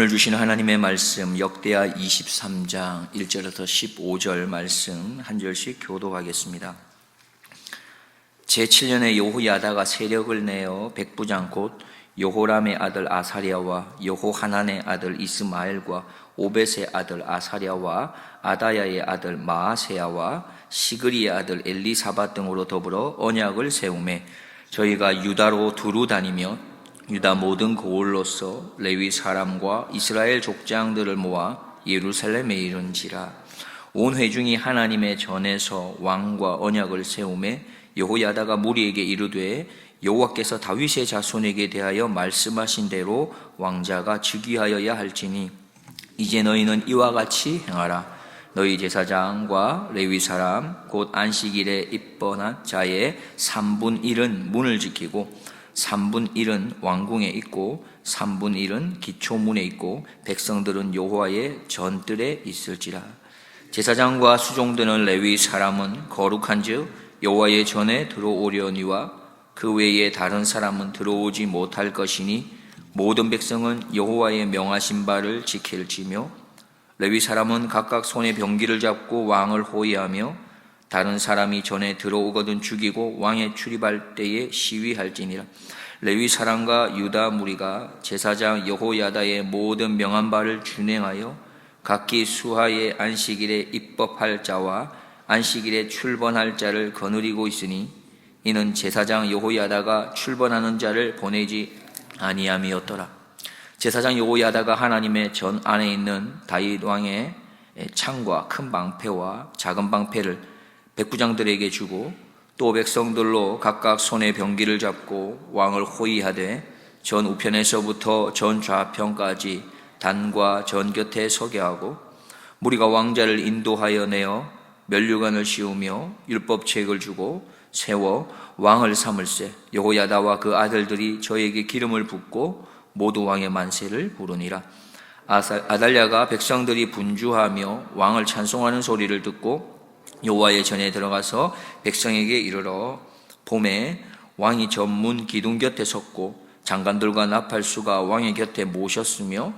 오늘 주신 하나님의 말씀 역대하 23장 1절부터 15절 말씀 한 절씩 교도하겠습니다. 제7년에 여호야다가 세력을 내어 백부장 곧 여호람의 아들 아사랴와 여호하난의 아들 이스마엘과 오벳의 아들 아사랴와 아다야의 아들 마아세야와 시그리의 아들 엘리사바 등으로 더불어 언약을 세우매 저희가 유다로 두루 다니며 유다 모든 고을로서 레위 사람과 이스라엘 족장들을 모아 예루살렘에 이른지라. 온 회중이 하나님의 전에서 왕과 언약을 세우매 여호야다가 무리에게 이르되 여호와께서 다윗의 자손에게 대하여 말씀하신 대로 왕자가 즉위하여야 할지니 이제 너희는 이와 같이 행하라. 너희 제사장과 레위 사람 곧 안식일에 입번한 자의 3분 1은 문을 지키고 3분 1은 왕궁에 있고 3분 1은 기초문에 있고 백성들은 여호와의 전뜰에 있을지라. 제사장과 수종되는 레위 사람은 거룩한즉 여호와의 전에 들어오려니와 그 외에 다른 사람은 들어오지 못할 것이니 모든 백성은 여호와의 명하신 바를 지킬지며 레위 사람은 각각 손에 병기를 잡고 왕을 호위하며 다른 사람이 전에 들어오거든 죽이고 왕의 출입할 때에 시위할지니라 레위 사람과 유다 무리가 제사장 여호야다의 모든 명한 바를 준행하여 각기 수하의 안식일에 입법할 자와 안식일에 출번할 자를 거느리고 있으니 이는 제사장 여호야다가 출번하는 자를 보내지 아니함이었더라. 제사장 여호야다가 하나님의 전 안에 있는 다윗 왕의 창과 큰 방패와 작은 방패를 백부장들에게 주고 또 백성들로 각각 손에 병기를 잡고 왕을 호위하되 전 우편에서부터 전 좌편까지 단과 전 곁에 서게 하고 무리가 왕자를 인도하여 내어 면류관을 씌우며 율법책을 주고 세워 왕을 삼을세. 여호야다와 그 아들들이 저에게 기름을 붓고 모두 왕의 만세를 부르니라. 아달랴가 백성들이 분주하며 왕을 찬송하는 소리를 듣고 여호와의 전에 들어가서 백성에게 이르러 봄에 왕이 전문 기둥 곁에 섰고 장관들과 나팔수가 왕의 곁에 모셨으며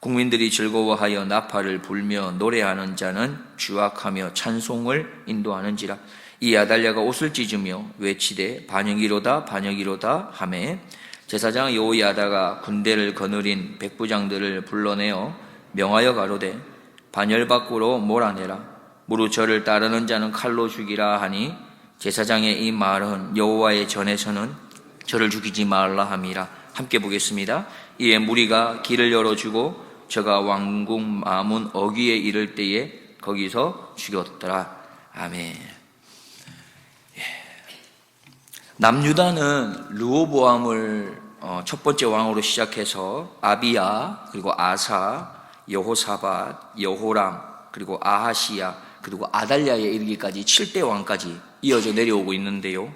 국민들이 즐거워하여 나팔을 불며 노래하는 자는 주악하며 찬송을 인도하는지라. 이 아달랴가 옷을 찢으며 외치되 반역이로다 반역이로다 하매 제사장 여호야다가 군대를 거느린 백부장들을 불러내어 명하여 가로되 반열 밖으로 몰아내라 무릇 저를 따르는 자는 칼로 죽이라 하니 제사장의 이 말은 여호와의 전에서는 저를 죽이지 말라 함이라 함께 보겠습니다. 이에 무리가 길을 열어주고 저가 왕궁 마문 어귀에 이를 때에 거기서 죽였더라. 아멘. 예. 남유다는 르호보암을 어, 첫 번째 왕으로 시작해서 아비야 그리고 아사 여호사밧 여호람 그리고 아하시야 그리고 아달랴에 이르기까지 7대 왕까지 이어져 내려오고 있는데요.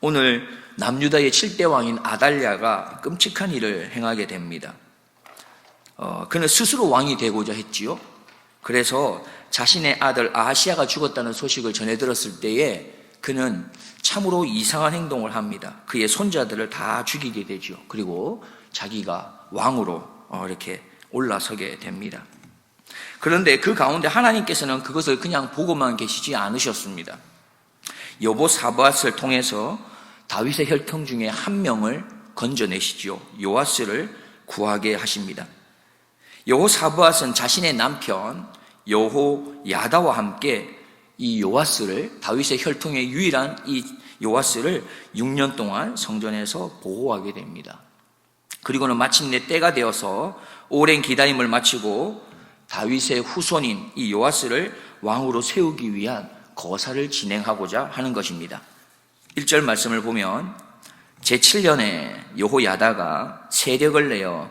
오늘 남유다의 7대 왕인 아달랴가 끔찍한 일을 행하게 됩니다. 어, 그는 스스로 왕이 되고자 했지요. 그래서 자신의 아들 아시아가 죽었다는 소식을 전해 들었을 때에 그는 참으로 이상한 행동을 합니다. 그의 손자들을 다 죽이게 되죠. 그리고 자기가 왕으로 어, 이렇게 올라서게 됩니다. 그런데 그 가운데 하나님께서는 그것을 그냥 보고만 계시지 않으셨습니다. 여보 사바스를 통해서 다윗의 혈통 중에 한 명을 건져내시죠. 요아스를 구하게 하십니다. 여호 사부앗은 자신의 남편 여호 야다와 함께 이 요아스를 다윗의 혈통의 유일한 이 요아스를 6년 동안 성전에서 보호하게 됩니다. 그리고는 마침내 때가 되어서 오랜 기다림을 마치고 다윗의 후손인 이 요아스를 왕으로 세우기 위한 거사를 진행하고자 하는 것입니다. 1절 말씀을 보면 제7년에 여호야다가 세력을 내어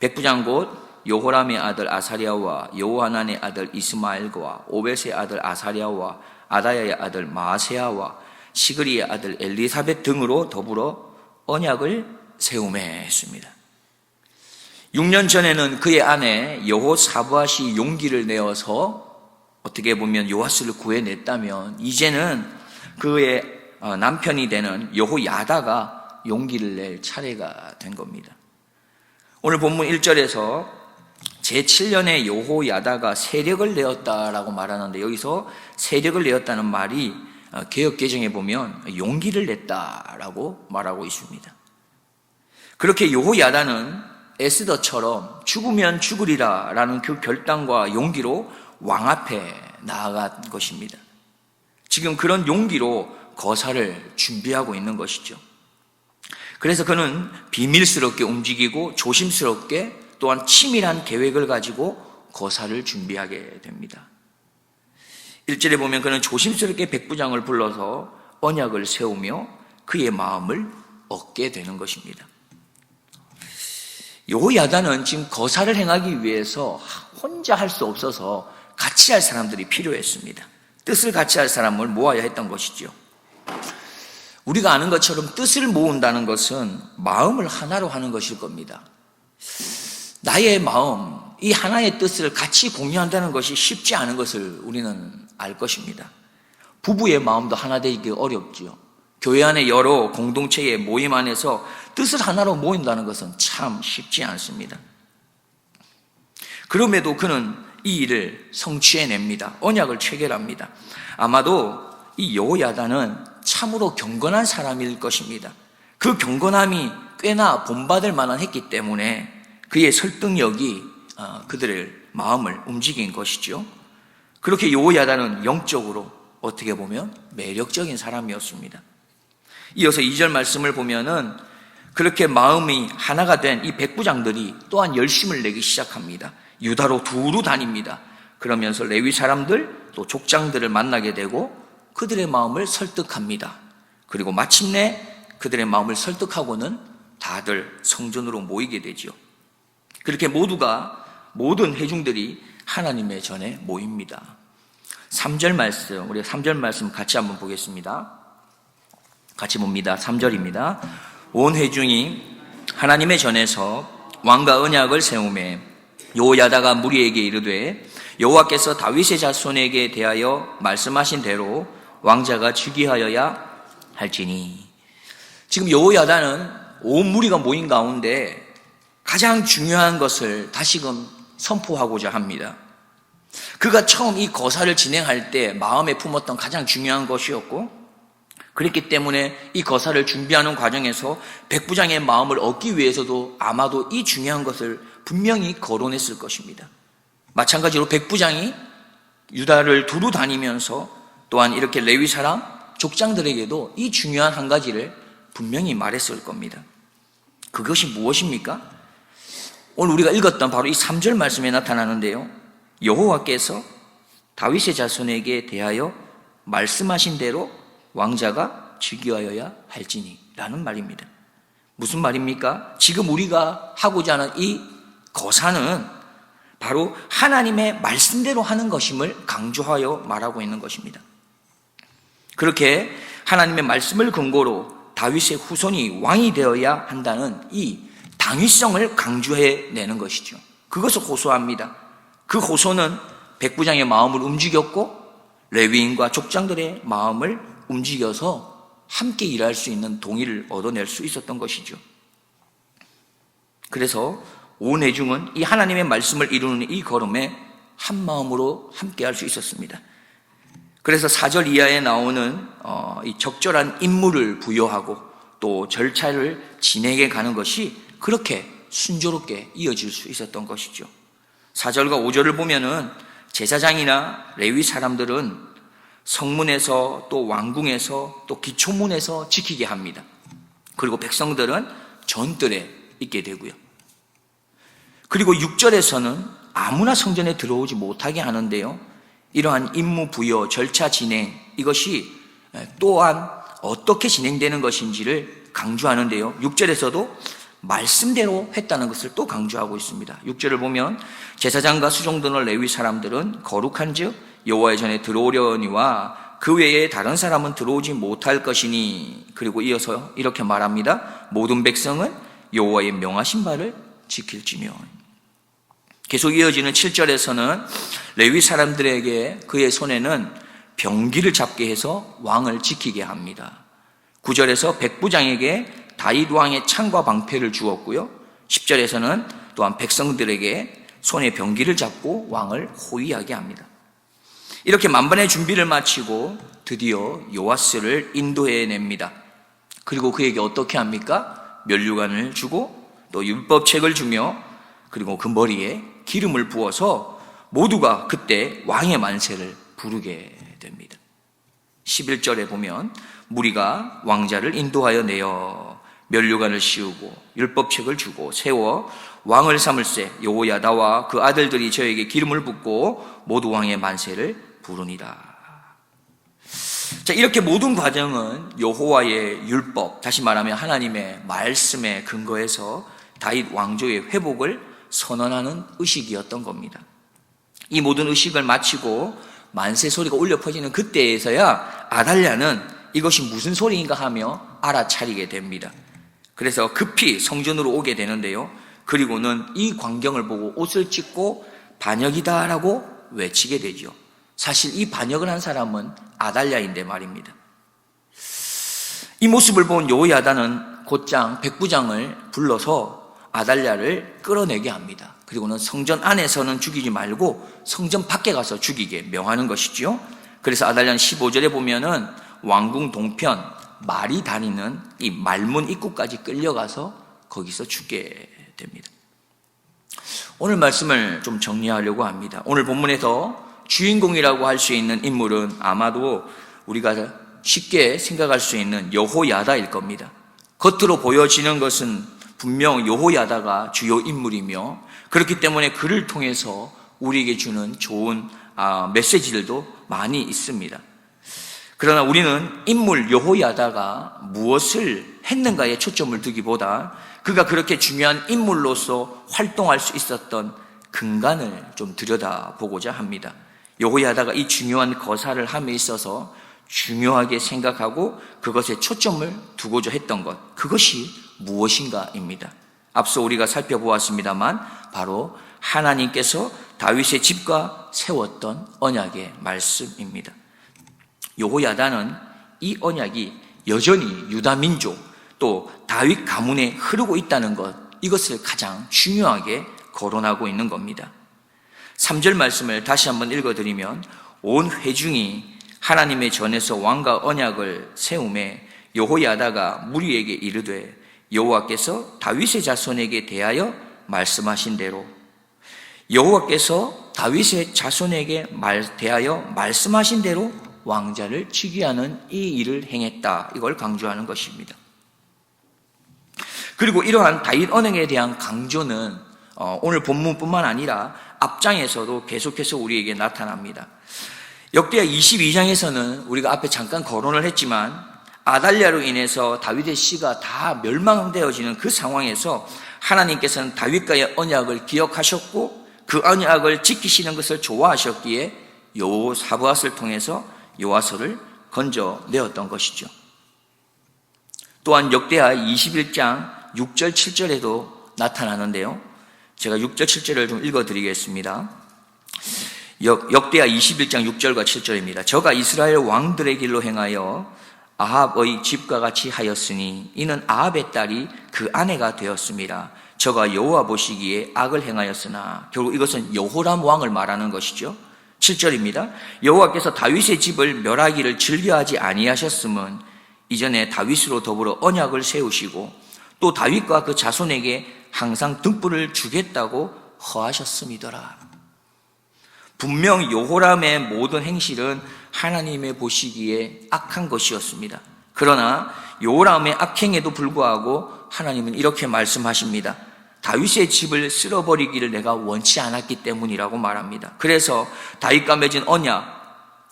백부장 곧 요호람의 아들 아사리아와 여호하난의 아들 이스마엘과 오벳의 아들 아사리아와 아다야의 아들 마세아와 시그리의 아들 엘리사벳 등으로 더불어 언약을 세우매 했습니다. 6년 전에는 그의 아내 여호사부앗이 용기를 내어서 어떻게 보면 요하스를 구해냈다면 이제는 그의 어, 남편이 되는 여호야다가 용기를 낼 차례가 된 겁니다. 오늘 본문 1절에서 제7년에 여호야다가 세력을 내었다라고 말하는데 여기서 세력을 내었다는 말이 어, 개혁 개정에 보면 용기를 냈다라고 말하고 있습니다. 그렇게 여호야다는 에스더처럼 죽으면 죽으리라 라는 그 결단과 용기로 왕 앞에 나아간 것입니다. 지금 그런 용기로 거사를 준비하고 있는 것이죠. 그래서 그는 비밀스럽게 움직이고 조심스럽게 또한 치밀한 계획을 가지고 거사를 준비하게 됩니다. 1절에 보면 그는 조심스럽게 백부장을 불러서 언약을 세우며 그의 마음을 얻게 되는 것입니다. 요야다는 지금 거사를 행하기 위해서 혼자 할 수 없어서 같이 할 사람들이 필요했습니다. 뜻을 같이 할 사람을 모아야 했던 것이죠. 우리가 아는 것처럼 뜻을 모은다는 것은 마음을 하나로 하는 것일 겁니다. 나의 마음, 이 하나의 뜻을 같이 공유한다는 것이 쉽지 않은 것을 우리는 알 것입니다. 부부의 마음도 하나 되기 어렵지요. 교회 안에 여러 공동체의 모임 안에서 뜻을 하나로 모인다는 것은 참 쉽지 않습니다. 그럼에도 그는 이 일을 성취해냅니다. 언약을 체결합니다. 아마도 이 여호야다는 참으로 경건한 사람일 것입니다. 그 경건함이 꽤나 본받을 만한 했기 때문에 그의 설득력이 어, 그들의 마음을 움직인 것이죠. 그렇게 여호야다는 영적으로 어떻게 보면 매력적인 사람이었습니다. 이어서 2절 말씀을 보면은 그렇게 마음이 하나가 된 이 백부장들이 또한 열심을 내기 시작합니다. 유다로 두루 다닙니다. 그러면서 레위 사람들 또 족장들을 만나게 되고 그들의 마음을 설득합니다. 그리고 마침내 그들의 마음을 설득하고는 다들 성전으로 모이게 되지요. 그렇게 모두가 모든 회중들이 하나님의 전에 모입니다. 3절 말씀, 우리 3절 말씀 같이 한번 보겠습니다. 같이 봅니다. 3절입니다. 온 회중이 하나님의 전에서 왕과 언약을 세우매 여호야다가 무리에게 이르되 여호와께서 다윗의 자손에게 대하여 말씀하신 대로 왕자가 즉위하여야 할지니 지금 여호야다는 온 무리가 모인 가운데 가장 중요한 것을 다시금 선포하고자 합니다. 그가 처음 이 거사를 진행할 때 마음에 품었던 가장 중요한 것이었고 그렇기 때문에 이 거사를 준비하는 과정에서 백부장의 마음을 얻기 위해서도 아마도 이 중요한 것을 분명히 거론했을 것입니다. 마찬가지로 백부장이 유다를 두루 다니면서 또한 이렇게 레위 사람 족장들에게도 이 중요한 한 가지를 분명히 말했을 겁니다. 그것이 무엇입니까? 오늘 우리가 읽었던 바로 이 3절 말씀에 나타나는데요. 여호와께서 다윗의 자손에게 대하여 말씀하신 대로 왕자가 즉위하여야 할지니 라는 말입니다. 무슨 말입니까? 지금 우리가 하고자 하는 이 거사는 바로 하나님의 말씀대로 하는 것임을 강조하여 말하고 있는 것입니다. 그렇게 하나님의 말씀을 근거로 다윗의 후손이 왕이 되어야 한다는 이 당위성을 강조해 내는 것이죠. 그것을 호소합니다. 그 호소는 백부장의 마음을 움직였고 레위인과 족장들의 마음을 움직여서 함께 일할 수 있는 동의를 얻어낼 수 있었던 것이죠. 그래서 온 회중은 이 하나님의 말씀을 이루는 이 걸음에 한 마음으로 함께 할 수 있었습니다. 그래서 4절 이하에 나오는 어, 이 적절한 임무를 부여하고 또 절차를 진행해 가는 것이 그렇게 순조롭게 이어질 수 있었던 것이죠. 4절과 5절을 보면은 제사장이나 레위 사람들은 성문에서 또 왕궁에서 또 기초문에서 지키게 합니다. 그리고 백성들은 전뜰에 있게 되고요. 그리고 6절에서는 아무나 성전에 들어오지 못하게 하는데요. 이러한 임무 부여, 절차 진행, 이것이 또한 어떻게 진행되는 것인지를 강조하는데요. 6절에서도 말씀대로 했다는 것을 또 강조하고 있습니다. 6절을 보면 제사장과 수종들을 레위 사람들은 거룩한즉 여호와의 전에 들어오려니와 그 외에 다른 사람은 들어오지 못할 것이니 그리고 이어서 이렇게 말합니다. 모든 백성은 여호와의 명하신 바를 지킬지며 계속 이어지는 7절에서는 레위 사람들에게 그의 손에는 병기를 잡게 해서 왕을 지키게 합니다. 9절에서 백부장에게 다윗 왕의 창과 방패를 주었고요. 10절에서는 또한 백성들에게 손에 병기를 잡고 왕을 호위하게 합니다. 이렇게 만반의 준비를 마치고 드디어 요아스를 인도해 냅니다. 그리고 그에게 어떻게 합니까? 면류관을 주고 또 율법책을 주며 그리고 그 머리에 기름을 부어서 모두가 그때 왕의 만세를 부르게 됩니다. 11절에 보면 무리가 왕자를 인도하여 내어 면류관을 씌우고 율법책을 주고 세워 왕을 삼을세 여호야다와 그 아들들이 저에게 기름을 붓고 모두 왕의 만세를 부르니라. 자, 이렇게 모든 과정은 여호와의 율법, 다시 말하면 하나님의 말씀에 근거해서 다윗 왕조의 회복을 선언하는 의식이었던 겁니다. 이 모든 의식을 마치고 만세 소리가 울려 퍼지는 그때에서야 아달랴는 이것이 무슨 소리인가 하며 알아차리게 됩니다. 그래서 급히 성전으로 오게 되는데요. 그리고는 이 광경을 보고 옷을 찢고 반역이다라고 외치게 되죠. 사실 이 반역을 한 사람은 아달랴인데 말입니다. 이 모습을 본 여호야다는 곧장 백부장을 불러서 아달랴를 끌어내게 합니다. 그리고는 성전 안에서는 죽이지 말고 성전 밖에 가서 죽이게 명하는 것이지요. 그래서 아달랴는 15절에 보면은 왕궁 동편 말이 다니는 이 말문 입구까지 끌려가서 거기서 죽게 됩니다. 오늘 말씀을 좀 정리하려고 합니다. 오늘 본문에서 주인공이라고 할 수 있는 인물은 아마도 우리가 쉽게 생각할 수 있는 여호야다일 겁니다. 겉으로 보여지는 것은 분명 여호야다가 주요 인물이며 그렇기 때문에 그를 통해서 우리에게 주는 좋은 아, 메시지들도 많이 있습니다. 그러나 우리는 인물 여호야다가 무엇을 했는가에 초점을 두기보다 그가 그렇게 중요한 인물로서 활동할 수 있었던 근간을 좀 들여다보고자 합니다. 여호야다가 이 중요한 거사를 함에 있어서 중요하게 생각하고 그것에 초점을 두고자 했던 것, 그것이 무엇인가입니다. 앞서 우리가 살펴보았습니다만 바로 하나님께서 다윗의 집과 세웠던 언약의 말씀입니다. 여호야다는 이 언약이 여전히 유다 민족 또 다윗 가문에 흐르고 있다는 것 이것을 가장 중요하게 거론하고 있는 겁니다. 3절 말씀을 다시 한번 읽어드리면 온 회중이 하나님의 전에서 왕과 언약을 세움에 여호야다가 무리에게 이르되 여호와께서 다윗의 자손에게 대하여 말씀하신 대로 여호와께서 다윗의 자손에게 말, 대하여 말씀하신 대로 왕자를 즉위하는 이 일을 행했다. 이걸 강조하는 것입니다. 그리고 이러한 다윗 언행에 대한 강조는 어, 오늘 본문뿐만 아니라 앞장에서도 계속해서 우리에게 나타납니다. 역대하 22장에서는 우리가 앞에 잠깐 거론을 했지만 아달랴로 인해서 다윗의 씨가 다 멸망되어지는 그 상황에서 하나님께서는 다윗과의 언약을 기억하셨고 그 언약을 지키시는 것을 좋아하셨기에 요사부앗을 통해서 요아서를 건져내었던 것이죠. 또한 역대하 21장 6절 7절에도 나타나는데요. 제가 6절 7절을 좀 읽어드리겠습니다. 역, 역대하 21장 6절과 7절입니다. 저가 이스라엘 왕들의 길로 행하여 아합의 집과 같이 하였으니 이는 아합의 딸이 그 아내가 되었습니다. 저가 여호와 보시기에 악을 행하였으나 결국 이것은 여호람 왕을 말하는 것이죠. 7절입니다. 여호와께서 다윗의 집을 멸하기를 즐겨하지 아니하셨음은 이전에 다윗으로 더불어 언약을 세우시고 또 다윗과 그 자손에게 항상 등불을 주겠다고 허하셨음이더라. 분명 요호람의 모든 행실은 하나님의 보시기에 악한 것이었습니다. 그러나 요호람의 악행에도 불구하고 하나님은 이렇게 말씀하십니다. 다윗의 집을 쓸어버리기를 내가 원치 않았기 때문이라고 말합니다. 그래서 다윗과 맺은 언약,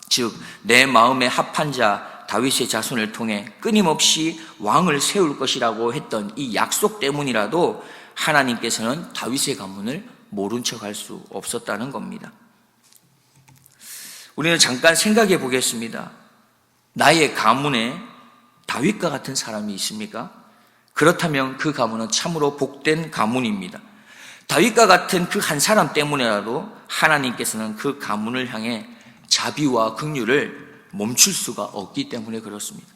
즉 내 마음에 합한 자 다윗의 자손을 통해 끊임없이 왕을 세울 것이라고 했던 이 약속 때문이라도 하나님께서는 다윗의 가문을 모른 척 할 수 없었다는 겁니다. 우리는 잠깐 생각해 보겠습니다. 나의 가문에 다윗과 같은 사람이 있습니까? 그렇다면 그 가문은 참으로 복된 가문입니다. 다윗과 같은 그 한 사람 때문에라도 하나님께서는 그 가문을 향해 자비와 긍휼을 멈출 수가 없기 때문에 그렇습니다.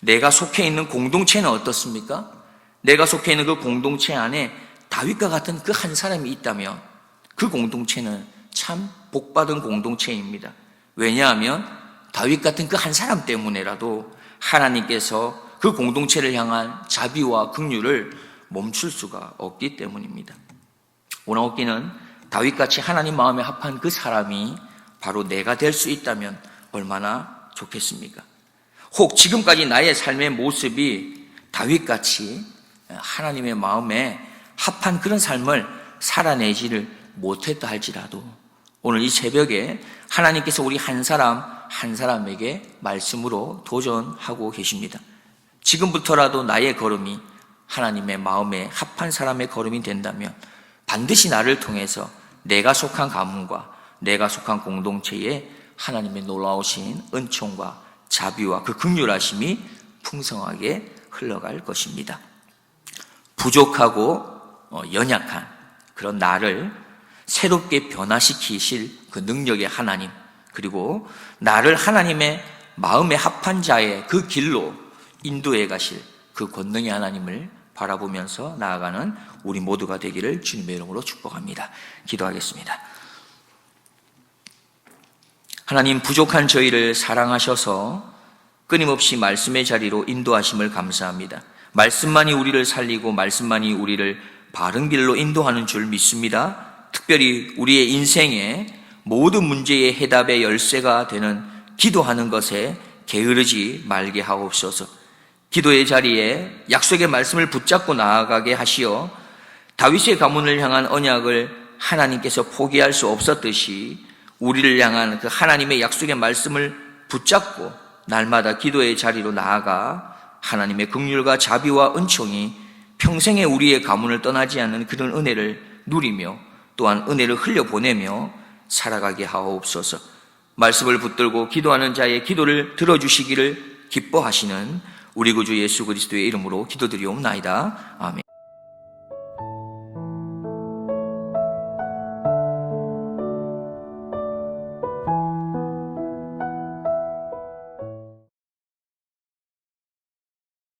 내가 속해 있는 공동체는 어떻습니까? 내가 속해 있는 그 공동체 안에 다윗과 같은 그 한 사람이 있다면 그 공동체는 참 복받은 공동체입니다. 왜냐하면 다윗 같은 그 한 사람 때문에라도 하나님께서 그 공동체를 향한 자비와 긍휼을 멈출 수가 없기 때문입니다. 오나옵기는 다윗같이 하나님 마음에 합한 그 사람이 바로 내가 될 수 있다면 얼마나 좋겠습니까? 혹 지금까지 나의 삶의 모습이 다윗같이 하나님의 마음에 합한 그런 삶을 살아내지를 못했다 할지라도 오늘 이 새벽에 하나님께서 우리 한 사람 한 사람에게 말씀으로 도전하고 계십니다. 지금부터라도 나의 걸음이 하나님의 마음에 합한 사람의 걸음이 된다면 반드시 나를 통해서 내가 속한 가문과 내가 속한 공동체에 하나님의 놀라우신 은총과 자비와 그 극률하심이 풍성하게 흘러갈 것입니다. 부족하고 어, 연약한 그런 나를 새롭게 변화시키실 그 능력의 하나님 그리고 나를 하나님의 마음에 합한 자의 그 길로 인도해 가실 그 권능의 하나님을 바라보면서 나아가는 우리 모두가 되기를 주님의 이름으로 축복합니다. 기도하겠습니다. 하나님 부족한 저희를 사랑하셔서 끊임없이 말씀의 자리로 인도하심을 감사합니다. 말씀만이 우리를 살리고 말씀만이 우리를 바른 길로 인도하는 줄 믿습니다. 특별히 우리의 인생의 모든 문제의 해답의 열쇠가 되는 기도하는 것에 게으르지 말게 하옵소서. 기도의 자리에 약속의 말씀을 붙잡고 나아가게 하시어 다윗의 가문을 향한 언약을 하나님께서 포기할 수 없었듯이 우리를 향한 그 하나님의 약속의 말씀을 붙잡고 날마다 기도의 자리로 나아가 하나님의 긍휼과 자비와 은총이 평생에 우리의 가문을 떠나지 않는 그런 은혜를 누리며 또한 은혜를 흘려보내며 살아가게 하옵소서. 말씀을 붙들고 기도하는 자의 기도를 들어주시기를 기뻐하시는 우리 구주 예수 그리스도의 이름으로 기도드리옵나이다. 아멘.